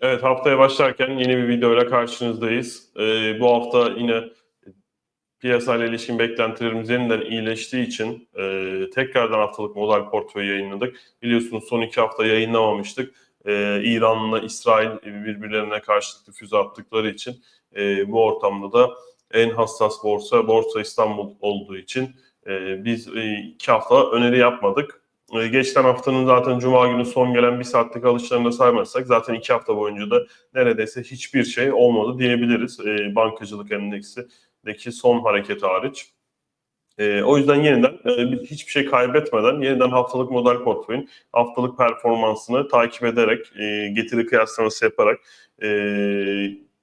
Evet haftaya başlarken yeni bir videoyla karşınızdayız. Ee, bu hafta yine piyasayla ilişkin beklentilerimiz yeniden iyileştiği için e, tekrardan haftalık model portföyü yayınladık. Biliyorsunuz son iki hafta yayınlamamıştık. Ee, İran'la İsrail birbirlerine karşılıklı füze attıkları için e, bu ortamda da en hassas borsa Borsa İstanbul olduğu için e, biz e, iki hafta öneri yapmadık. E, Geçen haftanın zaten Cuma günü son gelen bir saatlik alışlarını da saymazsak zaten iki hafta boyunca da neredeyse hiçbir şey olmadı diyebiliriz. E, bankacılık endeksindeki son hareket hariç. E, o yüzden yeniden e, hiçbir şey kaybetmeden yeniden haftalık model portföyün haftalık performansını takip ederek e, getiri kıyaslaması yaparak e,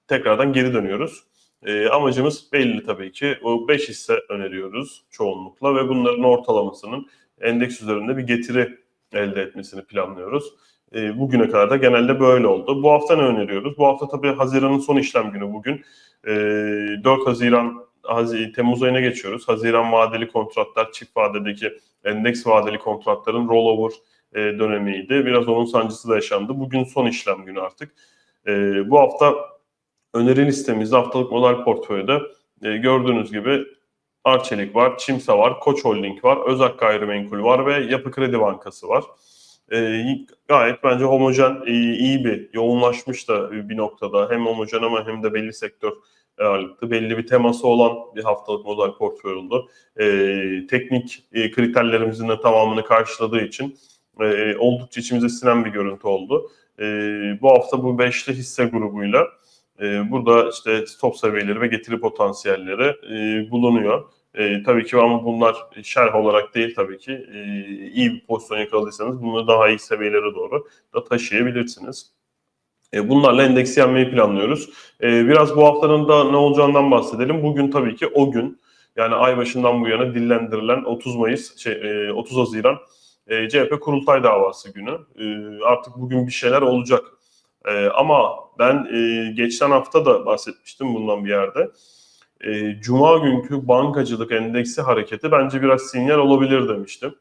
tekrardan geri dönüyoruz. E, amacımız belli tabii ki. O 5 hisse öneriyoruz çoğunlukla ve bunların ortalamasının endeks üzerinde bir getiri elde etmesini planlıyoruz. E, bugüne kadar da genelde böyle oldu. Bu hafta ne öneriyoruz? Bu hafta tabii Haziran'ın son işlem günü bugün. E, 4 Haziran, Hazi, Temmuz ayına geçiyoruz. Haziran vadeli kontratlar, çift vadedeki endeks vadeli kontratların rollover e, dönemiydi. Biraz onun sancısı da yaşandı. Bugün son işlem günü artık. E, bu hafta öneri listemizde haftalık model portföyde e, gördüğünüz gibi Arçelik var, Çimsa var, Koç Holding var, Özak Gayrimenkul var ve Yapı Kredi Bankası var. E, gayet bence homojen, e, iyi bir, yoğunlaşmış da bir noktada. Hem homojen ama hem de belli sektör ağırlıklı, belli bir teması olan bir haftalık model portföy oldu. E, teknik e, kriterlerimizin de tamamını karşıladığı için e, oldukça içimize sinen bir görüntü oldu. E, bu hafta bu beşli hisse grubuyla e, burada işte stop seviyeleri ve getiri potansiyelleri e, bulunuyor. E, tabii ki ama bunlar şerh olarak değil tabii ki e, iyi bir pozisyon yakaladıysanız bunu daha iyi seviyelere doğru da taşıyabilirsiniz. E, bunlarla endeksi yenmeyi planlıyoruz. E, biraz bu haftanın da ne olacağından bahsedelim. Bugün tabii ki o gün yani ay başından bu yana dillendirilen 30 Mayıs, şey, e, 30 Haziran CHP kurultay davası günü. Artık bugün bir şeyler olacak. E, ama ben e, geçen hafta da bahsetmiştim bundan bir yerde. E, Cuma günkü bankacılık endeksi hareketi bence biraz sinyal olabilir demiştim.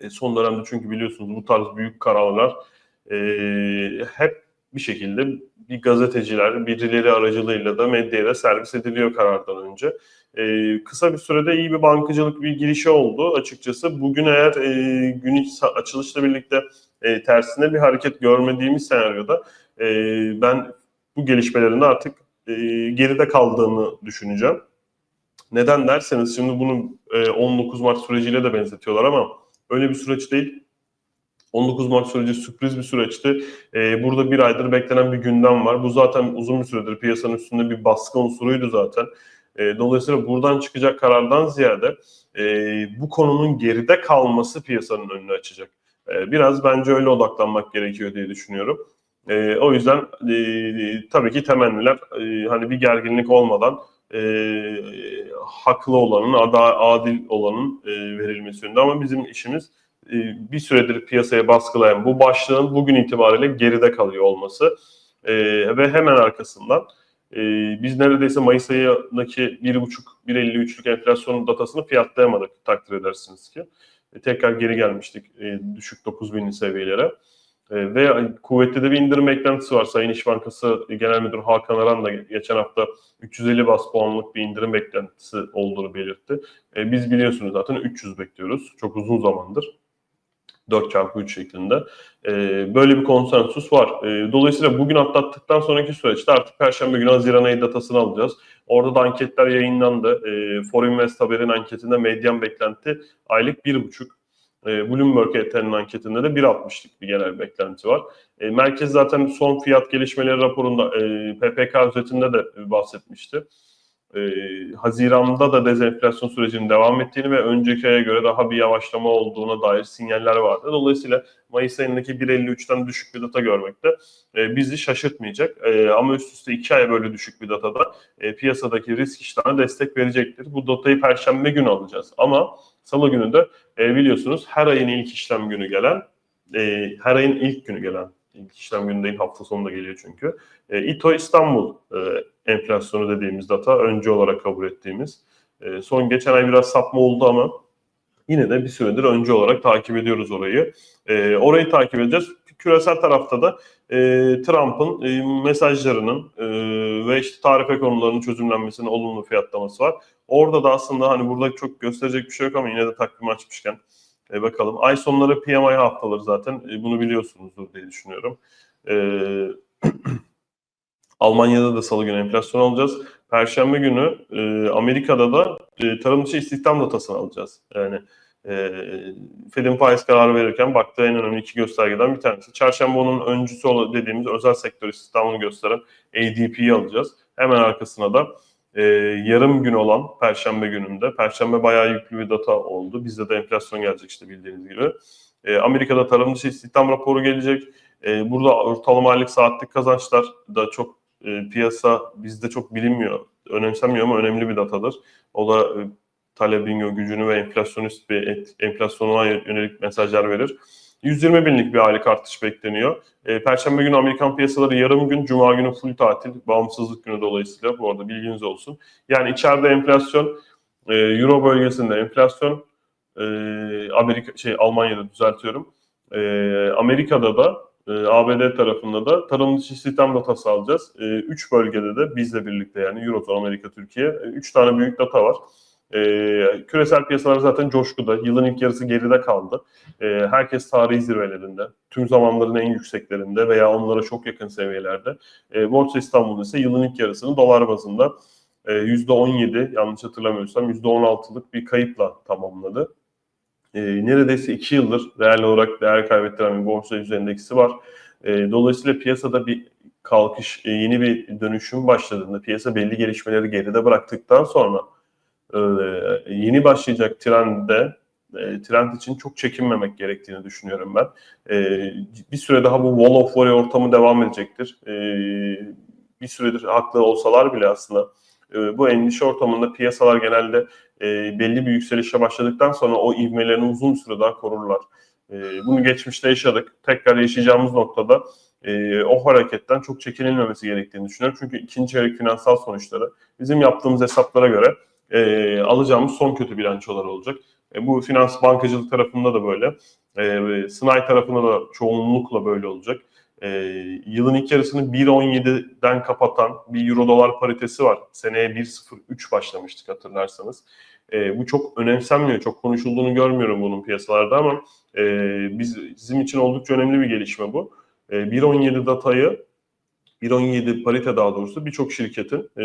E, son dönemde çünkü biliyorsunuz bu tarz büyük kararlar e, hep bir şekilde bir gazeteciler, birileri aracılığıyla da medyaya servis ediliyor karardan önce. E, kısa bir sürede iyi bir bankacılık bir girişi oldu açıkçası. Bugün eğer e, gün açılışla birlikte e, tersine bir hareket görmediğimiz senaryoda e, ben bu gelişmelerin artık e, geride kaldığını düşüneceğim. Neden derseniz şimdi bunu e, 19 Mart süreciyle de benzetiyorlar ama öyle bir süreç değil. 19 Mart süreci sürpriz bir süreçti. E, burada bir aydır beklenen bir gündem var. Bu zaten uzun bir süredir piyasanın üstünde bir baskı unsuruydu zaten. E, dolayısıyla buradan çıkacak karardan ziyade e, bu konunun geride kalması piyasanın önünü açacak. E, biraz bence öyle odaklanmak gerekiyor diye düşünüyorum. O yüzden e, tabii ki temenniler e, hani bir gerginlik olmadan e, haklı olanın, adil olanın e, verilmesi yönünde. Ama bizim işimiz bir süredir piyasaya baskılayan bu başlığın bugün itibariyle geride kalıyor olması e, ve hemen arkasından e, biz neredeyse Mayıs ayındaki 1,5-1,53'lük enflasyon datasını fiyatlayamadık takdir edersiniz ki. E, tekrar geri gelmiştik e, düşük 9000'li seviyelere. E, ve kuvvetli de bir indirim beklentisi var. Sayın İş Bankası Genel Müdürü Hakan Aran da geçen hafta 350 bas puanlık bir indirim beklentisi olduğunu belirtti. E, biz biliyorsunuz zaten 300 bekliyoruz. Çok uzun zamandır. 4 çarpı 3 şeklinde. E, böyle bir konsensus var. E, dolayısıyla bugün atlattıktan sonraki süreçte artık Perşembe günü Haziran ayı datasını alacağız. Orada da anketler yayınlandı. E, Forinvest Haber'in anketinde medyan beklenti aylık 1,5. E, Bloomberg ET'nin anketinde de 1.60'lık bir genel beklenti var. Merkez zaten son fiyat gelişmeleri raporunda e, PPK özetinde de bahsetmişti. E, Haziran'da da dezenflasyon sürecinin devam ettiğini ve önceki aya göre daha bir yavaşlama olduğuna dair sinyaller vardı. Dolayısıyla Mayıs ayındaki 1.53'ten düşük bir data görmek de e, bizi şaşırtmayacak. E, ama üst üste 2 ay böyle düşük bir datada e, piyasadaki risk iştahına destek verecektir. Bu datayı Perşembe günü alacağız. Ama Salı günü de e, biliyorsunuz her ayın ilk işlem günü gelen, e, her ayın ilk günü gelen, ilk işlem günü değil hafta sonunda geliyor çünkü. E, İTO İstanbul e, enflasyonu dediğimiz data önce olarak kabul ettiğimiz. E, son geçen ay biraz sapma oldu ama yine de bir süredir önce olarak takip ediyoruz orayı. E, orayı takip edeceğiz. Küresel tarafta da e, Trump'ın e, mesajlarının e, ve işte tarife konularının çözümlenmesinin olumlu fiyatlaması var. Orada da aslında hani burada çok gösterecek bir şey yok ama yine de takvim açmışken e, bakalım. Ay sonları PMI haftaları zaten e, bunu biliyorsunuzdur diye düşünüyorum. E, Almanya'da da salı günü enflasyon alacağız. Perşembe günü e, Amerika'da da e, tarım dışı istihdam datasını alacağız. Yani e, Fed'in faiz kararı verirken baktığı en önemli iki göstergeden bir tanesi. Çarşamba onun öncüsü dediğimiz özel sektör istihdamını gösteren ADP'yi alacağız. Hemen arkasına da e, yarım gün olan Perşembe gününde. Perşembe bayağı yüklü bir data oldu. Bizde de enflasyon gelecek işte bildiğiniz gibi. E, Amerika'da tarım dışı istihdam raporu gelecek. E, burada ortalama aylık saatlik kazançlar da çok e, piyasa bizde çok bilinmiyor, önemsenmiyor ama önemli bir datadır. O da e, talebin gücünü ve enflasyonist bir et, enflasyona yönelik mesajlar verir. 120 binlik bir aylık artış bekleniyor. E, Perşembe günü Amerikan piyasaları yarım gün, Cuma günü full tatil, bağımsızlık günü dolayısıyla bu arada bilginiz olsun. Yani içeride enflasyon, e, Euro bölgesinde enflasyon, e, Amerika şey Almanya'da düzeltiyorum. E, Amerika'da da e, ABD tarafında da tarım dışı istihdam datası alacağız. E, üç bölgede de bizle birlikte yani Eurozone, Amerika, Türkiye. E, üç tane büyük data var. E, küresel piyasalar zaten coşkuda. Yılın ilk yarısı geride kaldı. E, herkes tarihi zirvelerinde, tüm zamanların en yükseklerinde veya onlara çok yakın seviyelerde. E, Borsa İstanbul ise yılın ilk yarısını dolar bazında e, %17 yanlış hatırlamıyorsam %16'lık bir kayıpla tamamladı. E, neredeyse 2 yıldır reel olarak değer kaybettiren bir borsa endeksi var. E, dolayısıyla piyasada bir kalkış, e, yeni bir dönüşüm başladığında, piyasa belli gelişmeleri geride bıraktıktan sonra e, yeni başlayacak trende e, trend için çok çekinmemek gerektiğini düşünüyorum ben. E, bir süre daha bu wall of worry ortamı devam edecektir. Bir süredir haklı olsalar bile aslında bu endişe ortamında piyasalar genelde belli bir yükselişe başladıktan sonra o ivmelerini uzun süre daha korurlar. Bunu geçmişte yaşadık. Tekrar yaşayacağımız noktada o hareketten çok çekinilmemesi gerektiğini düşünüyorum. Çünkü ikinci çeyrek finansal sonuçları bizim yaptığımız hesaplara göre e, alacağımız son kötü bilançolar olacak. E, bu finans bankacılık tarafında da böyle. E, sınai tarafında da çoğunlukla böyle olacak. E, yılın ilk yarısını 1.17'den kapatan bir euro dolar paritesi var. Seneye 1.03 başlamıştık hatırlarsanız. E, bu çok önemsenmiyor, çok konuşulduğunu görmüyorum bunun piyasalarda ama e, biz, bizim için oldukça önemli bir gelişme bu. E, 1.17 datayı 1.17 parite daha doğrusu birçok şirketin, e,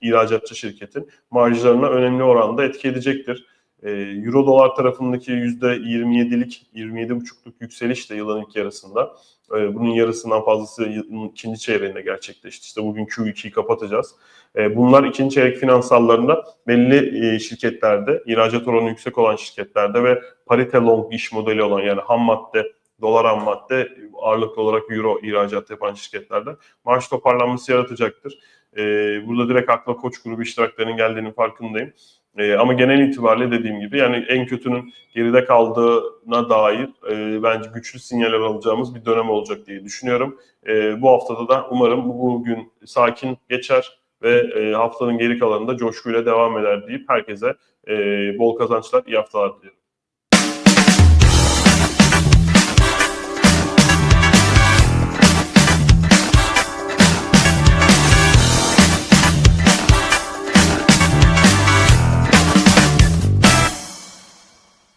ihracatçı şirketin marjlarına önemli oranda etki edecektir. E, Euro dolar tarafındaki %27'lik, 27,5'luk yükseliş de yılın ilk yarısında. E, bunun yarısından fazlası yılın ikinci çeyreğinde gerçekleşti. İşte bugün Q2'yi kapatacağız. E, bunlar ikinci çeyrek finansallarında belli e, şirketlerde, ihracat oranı yüksek olan şirketlerde ve parite long iş modeli olan yani ham madde, dolar ham madde ağırlıklı olarak euro ihracat yapan şirketlerde maaş toparlanması yaratacaktır. E, burada direkt akla koç grubu iştiraklerinin geldiğinin farkındayım. E, ama genel itibariyle dediğim gibi yani en kötünün geride kaldığına dair e, bence güçlü sinyaller alacağımız bir dönem olacak diye düşünüyorum. E, bu haftada da umarım bugün sakin geçer ve e, haftanın geri kalanında coşkuyla devam eder deyip herkese e, bol kazançlar, iyi haftalar diliyorum.